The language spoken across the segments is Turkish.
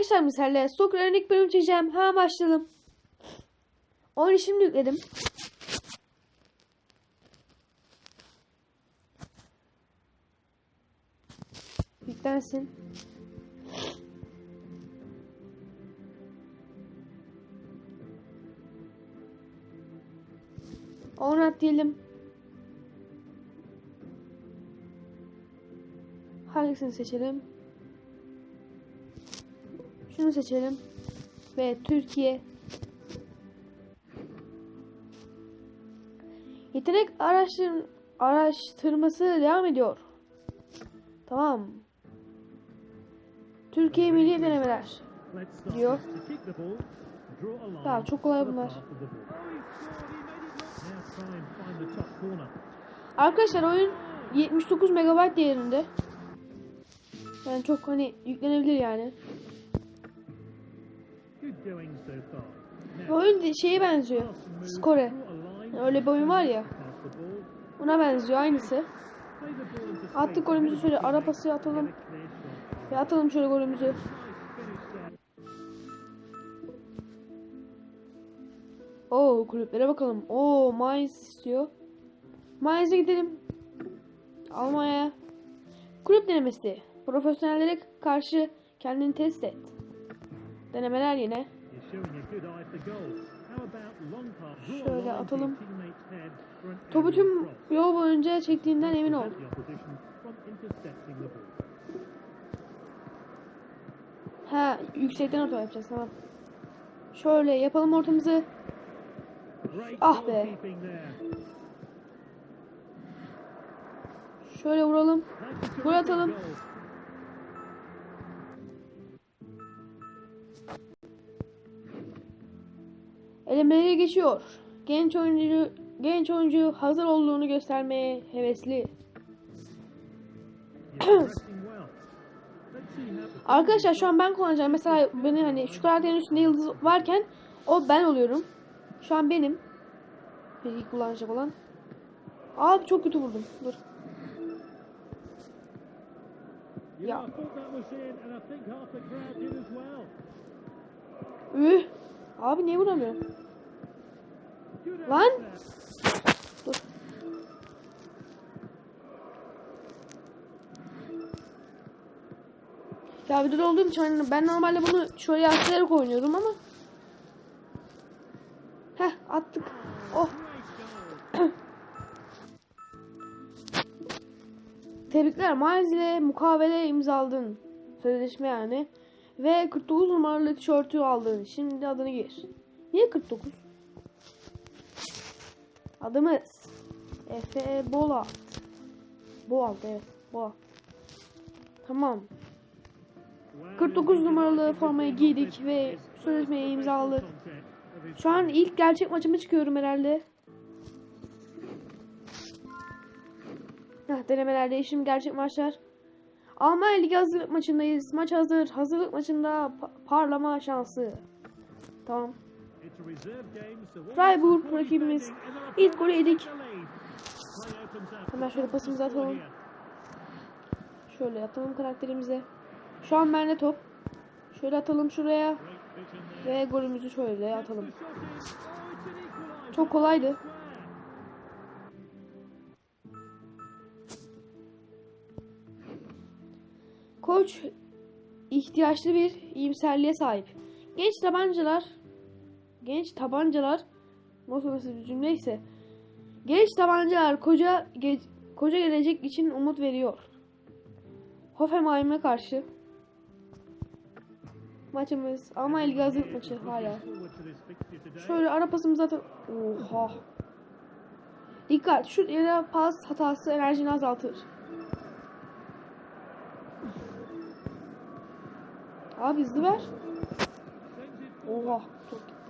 Arkadaşlar misalle Soccer'ın ilk bölüm çekeceğim. Ha başlayalım. Oyunu şimdi yükledim. Yüklensin. Oynat diyelim. Hangisini seçelim? Şunu seçelim. Ve Türkiye. Yetenek araştır araştırması devam ediyor. Tamam. Türkiye Milli Denemeler. diyor. Ya çok kolay bunlar. Arkadaşlar oyun 79 MB değerinde. Yani çok hani yüklenebilir yani. Bu oyun şeye benziyor. Skore. Öyle bir var ya. Ona benziyor aynısı. Attık golümüzü şöyle ara pası atalım. Ve atalım şöyle golümüzü. Oo kulüplere bakalım. Oo Mainz istiyor. Mainz'e gidelim. Almanya'ya. Kulüp denemesi. Profesyonellere karşı kendini test et. Denemeler yine. Şöyle atalım. Topu tüm yol boyunca çektiğinden emin ol. Ha yüksekten hata yapacağız tamam. Şöyle yapalım ortamızı. Ah be. Şöyle vuralım. Gol atalım. Elemelere geçiyor. Genç oyuncu genç oyuncu hazır olduğunu göstermeye hevesli. Arkadaşlar şu an ben kullanacağım. Mesela beni hani şu karakterin üstünde yıldız varken o ben oluyorum. Şu an benim. Peki kullanacak olan. Abi çok kötü vurdum. Dur. Ya. Üh. Abi niye vuramıyorum? Lan. Dur. Ya bir olduğum için hani ben normalde bunu şöyle yaslayarak oynuyorum ama. Heh attık. Oh. Tebrikler Miles ile mukavele imzaladın. Sözleşme yani. Ve 49 numaralı tişörtü aldın. Şimdi adını gir. Niye 49? Adımız Efe Bolat. Bolat evet. Bolat. Tamam. 49 numaralı formayı giydik ve sözleşmeyi imzaladık. Şu an ilk gerçek maçıma çıkıyorum herhalde. Heh, denemelerde şimdi gerçek maçlar. Almanya Ligi hazırlık maçındayız. Maç hazır. Hazırlık maçında pa- parlama şansı. Tamam. Freiburg rakibimiz. İlk golü yedik. Hemen şöyle pasımızı atalım. Şöyle atalım karakterimize. Şu an bende top. Şöyle atalım şuraya. Ve golümüzü şöyle atalım. Çok kolaydı. Koç ihtiyaçlı bir iyimserliğe sahip. Genç tabancalar genç tabancalar nasıl nasıl bir cümleyse genç tabancalar koca ge- koca gelecek için umut veriyor. Hoffenheim'e karşı maçımız ama Ligi hazırlık maçı hala. Şöyle ara pasımızı atalım. Oha. Dikkat şu yere pas hatası enerjini azaltır. Abi hızlı ver. Oha çok gitti.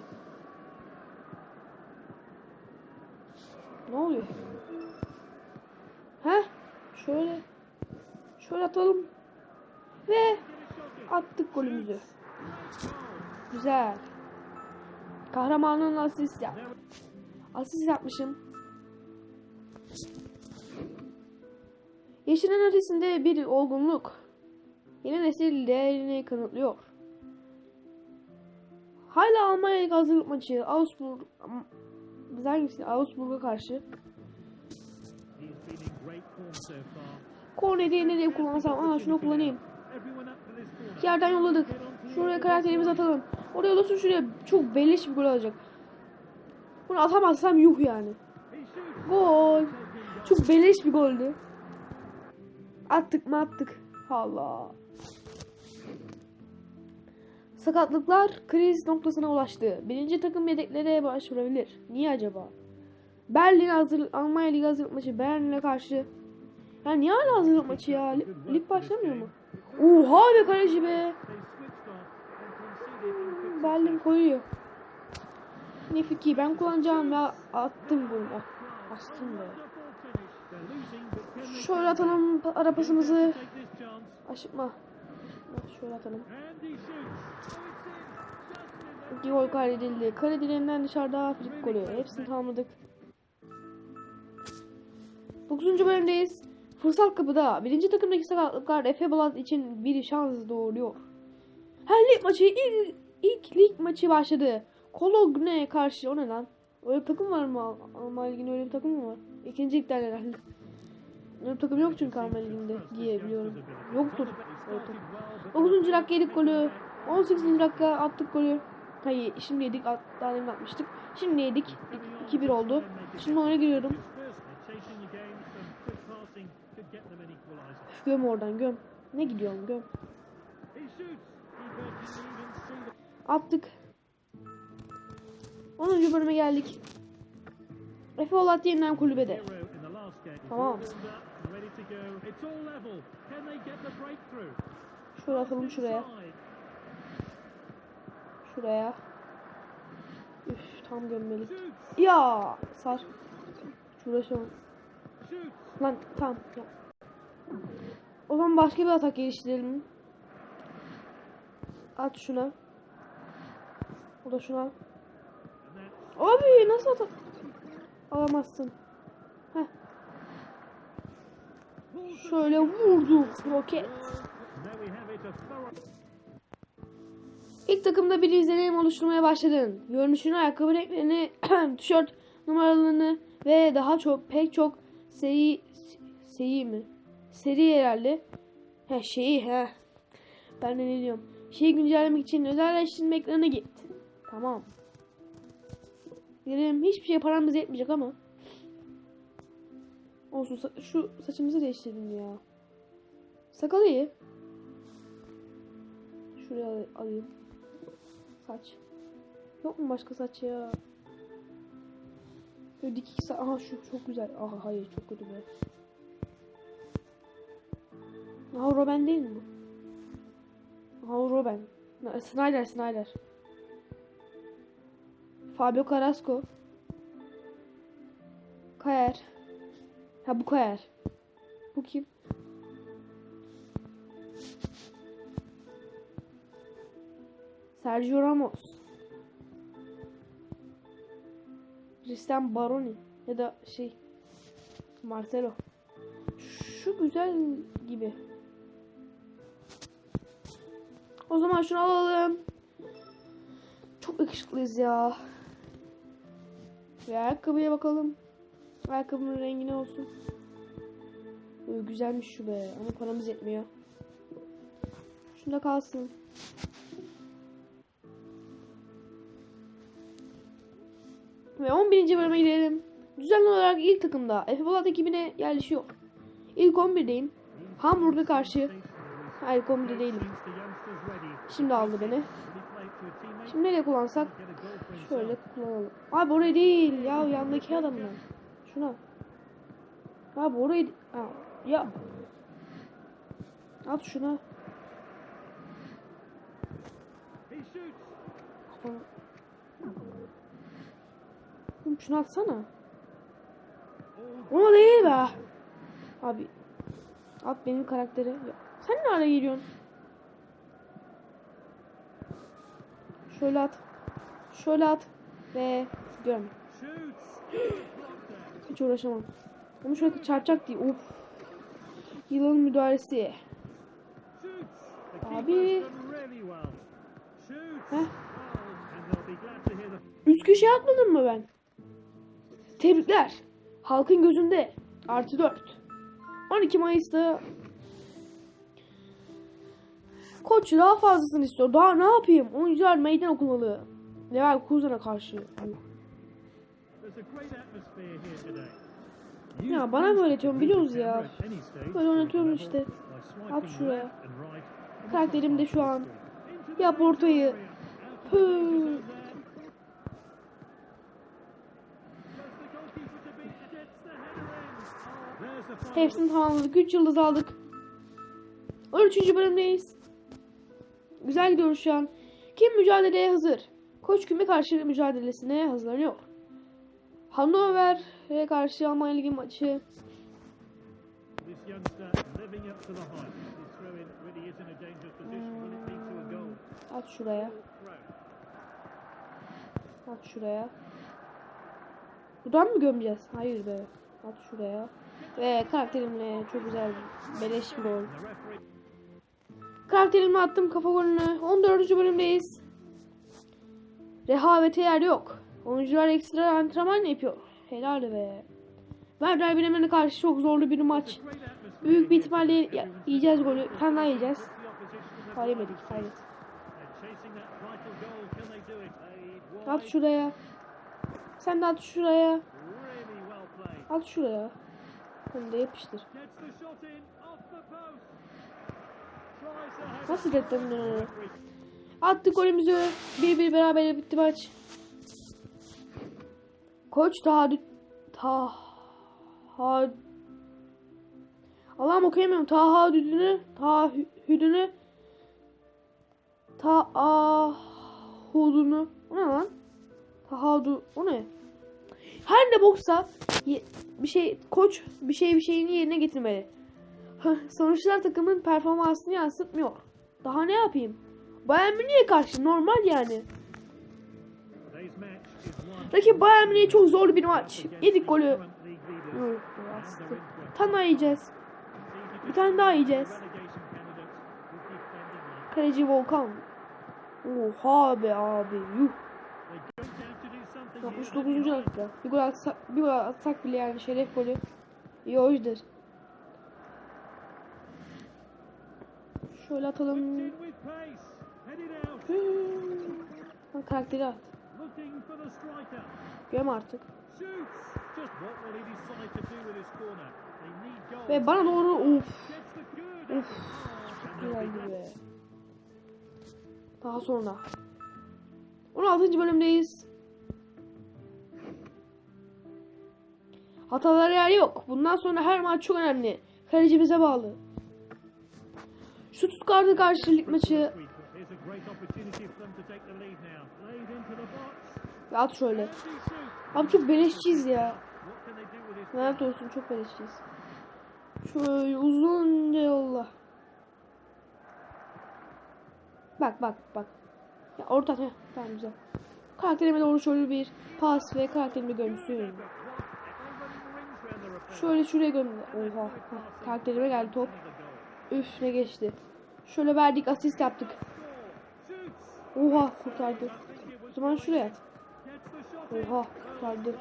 Ne oluyor? Heh şöyle şöyle atalım ve attık golümüzü. Güzel. Kahramanın asist yap. Asist yapmışım. Yeşilin ötesinde bir olgunluk. Yeni nesil değerini kanıtlıyor. Hala Almanya hazırlık maçı. Augsburg biz hangisini? Augsburg'a karşı. Korneri nereye kullansam? Aa şunu kullanayım. Yerden yolladık. Şuraya karakterimizi atalım. Oraya olursun şuraya çok beleş bir gol olacak. Bunu atamazsam yuh yani. Gol. Çok beleş bir goldü. Attık mı attık. Allah. Sakatlıklar kriz noktasına ulaştı. Birinci takım yedeklere başvurabilir. Niye acaba? Berlin hazır, Almanya Ligi hazırlık maçı Berlin'e karşı. Ya niye hala hazırlık maçı ya? Lig, lig başlamıyor mu? Oha be kaleci be. İn Berlin koyuyor. Nefiki ben kullanacağım ya attım bunu. Ah, Astım be. Şöyle atalım pa- ara pasımızı. take this chance? Aşıkma. Şöyle atalım. İki gol kaydedildi. Kale direğinden dışarıda Filip golü. Hepsini tamamladık. 9. bölümdeyiz. Fırsat kapıda. Birinci takımdaki sakatlıklar Efe Balat için bir şans doğuruyor. Her lig maçı ilk, ilk lig maçı başladı. Kologne karşı o ne lan? Öyle bir takım var mı? Al- Almanya Ligi'nde öyle bir takım mı var? İkinci ligden herhalde. Öyle bir takım yok çünkü Almanya Ligi'nde diye biliyorum. Yoktur. Takım. 9. dakika yedik golü. 18. dakika attık golü. Hayır şimdi yedik. Daha demin atmıştık. Şimdi yedik. 2-1 oldu. Şimdi oyuna giriyorum. Göm oradan göm. Ne gidiyorum göm. Attık. 10. bölüme geldik. Efe Olat yeniden kulübede. Tamam. All warmed up and ready to go. It's all level. Can they get the breakthrough? Şöyle atalım şuraya. Şuraya. Üf tam gömmelik. Shoots. Ya sar. Şurada şu an. Shoots. Lan tamam. Ya. O zaman başka bir atak geliştirelim. At şuna. O da şuna. Abi nasıl atak? Alamazsın. Heh. Şöyle vurdu. Roket. İlk takımda bir izlenim oluşturmaya başladın. Görünüşünü, ayakkabı renklerini, tişört numaralarını ve daha çok pek çok seri seri mi? Seri herhalde. He şeyi he. Ben de ne diyorum? Şeyi güncellemek için özelleştirme ekranına git. Tamam. Dedim hiçbir şey paramız yetmeyecek ama. Olsun sa- şu saçımızı değiştirdim ya. Sakalı iyi. Şuraya al- alayım. Saç. Yok mu başka saç ya? Böyle dikik saç. Aha şu çok güzel. Aha hayır çok kötü be. Aha Robin değil mi? Aha. Na- Snyder Snyder. Fabio Carrasco. Kayer. Ha bu Kayer. Bu kim? Sergio Ramos. Cristian Baroni ya da şey Marcelo. Şu güzel gibi. O zaman şunu alalım. Çok yakışıklıyız ya. Ve ayakkabıya bakalım. Ayakkabının rengi ne olsun? Böyle güzelmiş şu be. Ama paramız yetmiyor. Şunda kalsın. Ve 11. bölüme girelim. Düzenli olarak ilk takımda Efe Polat ekibine yerleşiyor. İlk 11'deyim. Hamburg'a karşı. Hayır 11'de değilim. Şimdi aldı beni. Şimdi nereye kullansak? Şöyle kullanalım. Abi oraya değil ya yandaki adamla. Şuna. Abi orayı... Ha, ya. At şuna. Oğlum şunu atsana. Ona değil be. Abi. At benim karakteri. Ya, sen ne ara geliyorsun? Şöyle at. Şöyle at. Ve görme. Hiç uğraşamam. Ama şöyle çarpacak diye. Of. Yılın müdahalesi. Abi. Heh. Üst köşeye atmadım mı ben? Tebrikler. Halkın gözünde. Artı 4. 12 Mayıs'ta Koç daha fazlasını istiyor. Daha ne yapayım? Oyuncular meydan okumalı. Leverkusen'a karşı. Ya bana mı öğretiyorsun biliyoruz ya. Böyle oynatıyorum işte. At şuraya. Karakterim de şu an. Yap ortayı. Hı. Hepsini tamamladık. 3 yıldız aldık. 13. bölümdeyiz. Güzel gidiyoruz şu an. Kim mücadeleye hazır? Koç küme karşı mücadelesine hazırlanıyor. Hannover'e karşı Almanya Ligi maçı. Goal? At şuraya. At şuraya. Buradan mı gömeceğiz? Hayır be. At şuraya. Ve karakterimle çok güzel beleş bir gol. Karakterimle attım kafa golünü. 14. bölümdeyiz. Rehavete yer yok. Oyuncular ekstra antrenman yapıyor. Helal be. Werder Bremen'e karşı çok zorlu bir maç. Büyük bir ihtimalle yiyeceğiz golü. Daha yiyeceğiz. Hayır yemedik. Played At şuraya. Sen de at şuraya. At şuraya. De yapıştır. Nasıl bunu? Referee Attık golümüzü. 1-1 beraber bitti maç. Koç tahaddü... Taha... Allah'ım okuyamıyorum. Tahaddüdünü... Taahhüdünü... Taahhudunu... O ne lan? Tahadu... O ne? Her ne boksa bir şey koç bir şey bir şeyini yerine getirmeli. Sonuçlar takımın performansını yansıtmıyor. Daha ne yapayım? Bayern Münih'e karşı normal yani. Rakip Bayern Münih'e çok zorlu bir maç. Yedik golü. tane daha yiyeceğiz. Bir tane daha yiyeceğiz. Kaleci Volkan. Oha be abi. Yuh. they don't have to do something here. 69. dakika. Bir gol atsak, bir gol atsak bile yani şeref golü. İyi oyuncudur. Şöyle atalım. Lan karakteri at. Göm artık. Ve bana doğru be Geldi be. Daha sonra. 16. bölümdeyiz. Hatalar yer yok. Bundan sonra her maç çok önemli. Kaleci bize bağlı. Stuttgart'a karşı lig maçı. At şöyle. Abi çok beleşçiyiz ya. Lanet olsun çok beleşçiyiz. Şöyle uzunca yolla. Bak bak bak. Ya orta heh, tamam güzel. Karakterime doğru şöyle bir pas ve karakterimi gömsün. Şöyle şuraya göm. Oha. Karakterime geldi top. Üf ne geçti. Şöyle verdik asist yaptık. Oha kurtardı. O zaman şuraya at. Oha kurtardı.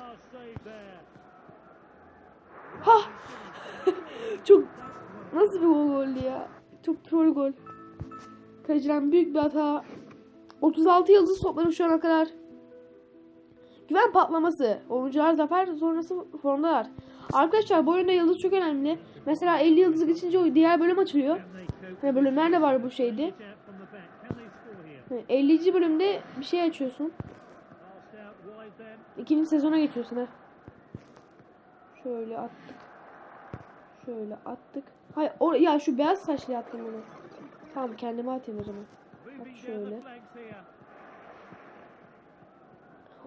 Ha! Çok nasıl bir gol goldü ya? Çok troll gol. Kaleciden büyük bir hata. 36 yıldız topladım şu ana kadar. Güven patlaması. Oyuncular zafer sonrası formdalar. Arkadaşlar bu oyunda yıldız çok önemli. Mesela 50 yıldız geçince diğer bölüm açılıyor. Hani bölümler de var bu şeydi. Hani 50. bölümde bir şey açıyorsun. İkinci sezona geçiyorsun ha. Şöyle attık. Şöyle attık. Hayır o, ya şu beyaz saçlı attım bunu. Tamam kendime atayım o zaman. Bak şöyle.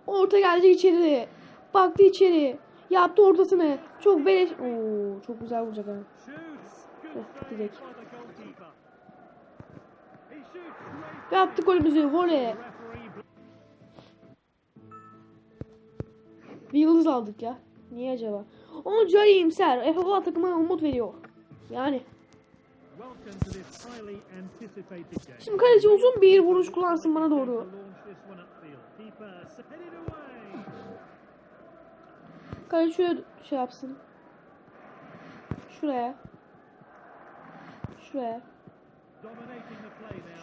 Orta geldi içeri. Baktı içeri. Yaptı ortasını. Çok beleş. Oo, çok güzel vuracak ha. Heh, direkt. Yaptık golümüzü. Voley. Bir yıldız aldık ya. Niye acaba? Oyuncular iyimser. Efe Bala takımına umut veriyor. Yani. Şimdi kaleci uzun bir vuruş kullansın bana doğru. Kaleci şöyle şey yapsın. Şuraya. Şuraya.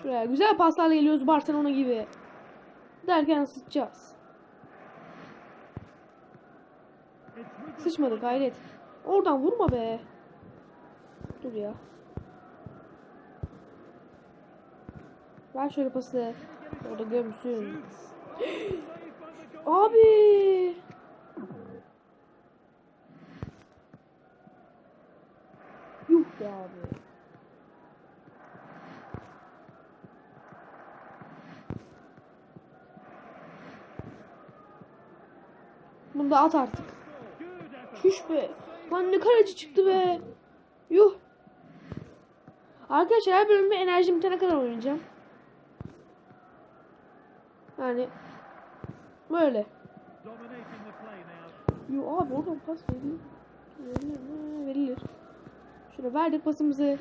Şuraya. Güzel paslarla geliyoruz Barcelona gibi. Derken sıçacağız. Sıçmadı gayret. Oradan vurma be. Dur ya. Ver şöyle pası. Orada gömsün. Abi. Yuh be abi. Bunu da at artık. Şuş be. Lan ne kaleci çıktı be. Yuh. Arkadaşlar her bölümde enerjim bitene kadar oynayacağım. Yani böyle. Yo abi oradan pas verilir. Verilir mi? Verilir. Şöyle verdik pasımızı.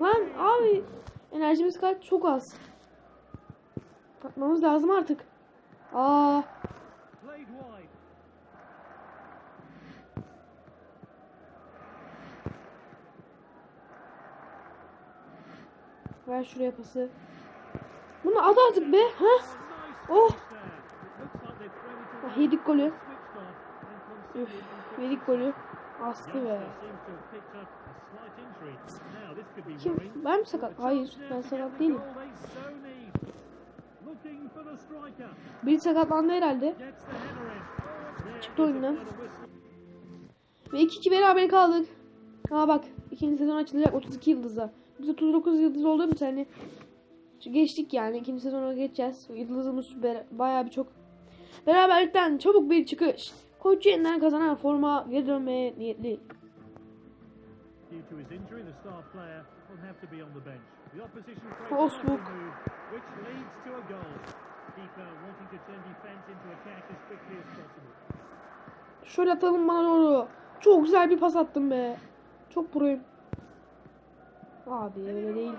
Lan abi enerjimiz kaç? Çok az. Atmamız lazım artık. Aa, ver şuraya pası. Bunu at artık be. Ha? Oh. Ah, yedik golü. Üf, yedik golü. Astı be. Youngster seems to have picked up a slight injury. Now this could be Kim? Ben mi sakat? Hayır, ben sakat değilim. Biri sakatlandı herhalde. Çıktı oyundan. Ve 2-2 beraber kaldık. Ha bak ikinci sezon açılacak 32 yıldızla. Biz 39 yıldız olduğumuz hani geçtik yani ikinci sezona geçeceğiz. Yıldızımız be- bayağı bir çok. Beraberlikten çabuk bir çıkış. Koç yeniden kazanan forma geri dönmeye niyetli. Osbuk. Şöyle atalım bana doğru. Çok güzel bir pas attım be. Çok proyum. Abi öyle değil.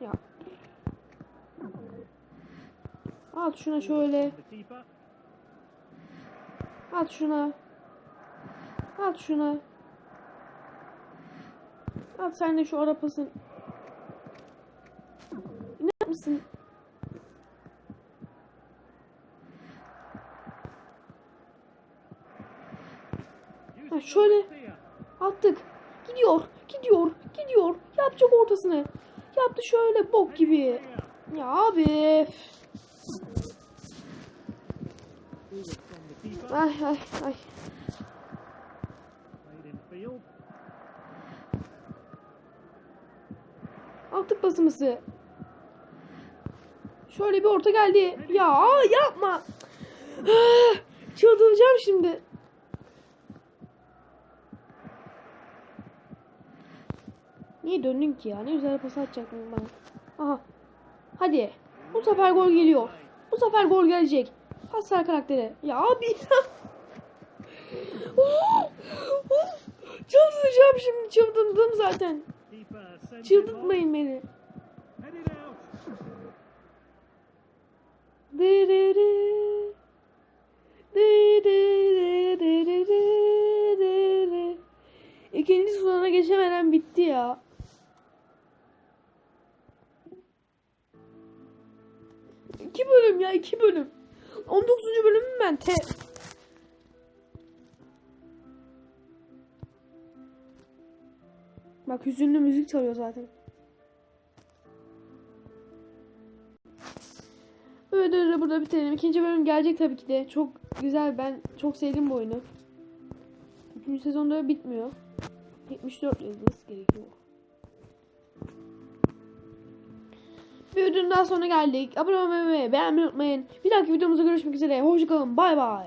Ya. At şuna şöyle. At şuna. At şuna. At sen de şu arapasın. Ne yapmışsın? Using Ha, şöyle. Attık. Gidiyor. Gidiyor. Gidiyor. Yapacak ortasını. Yaptı şöyle bok gibi. Ya abi. Ay ay ay. Attık basımızı. Şöyle bir orta geldi. Ya yapma. Ah, Çıldıracağım şimdi. Niye döndün ki ya? Ne güzel pas atacaktın bana. Aha. Hadi. Bu sefer gol geliyor. Bu sefer gol gelecek. Hasar karakteri. Ya abi. Of, of. Çıldıracağım şimdi. Çıldırdım zaten. Çıldırtmayın beni. Dırırı, dırırı, dırırı. İkinci sezona geçemeden bitti ya. İki bölüm ya iki bölüm. 19. bölümüm ben te. Bak hüzünlü müzik çalıyor zaten. Böyle de burada bitirelim. İkinci bölüm gelecek tabii ki de. Çok güzel. Ben çok sevdim bu oyunu. Üçüncü sezonda bitmiyor. 74 yıldız gerekiyor. Bir videonun daha sonra geldik. Abone olmayı ve beğenmeyi unutmayın. Bir dahaki videomuzda görüşmek üzere. Hoşçakalın. Bay bay.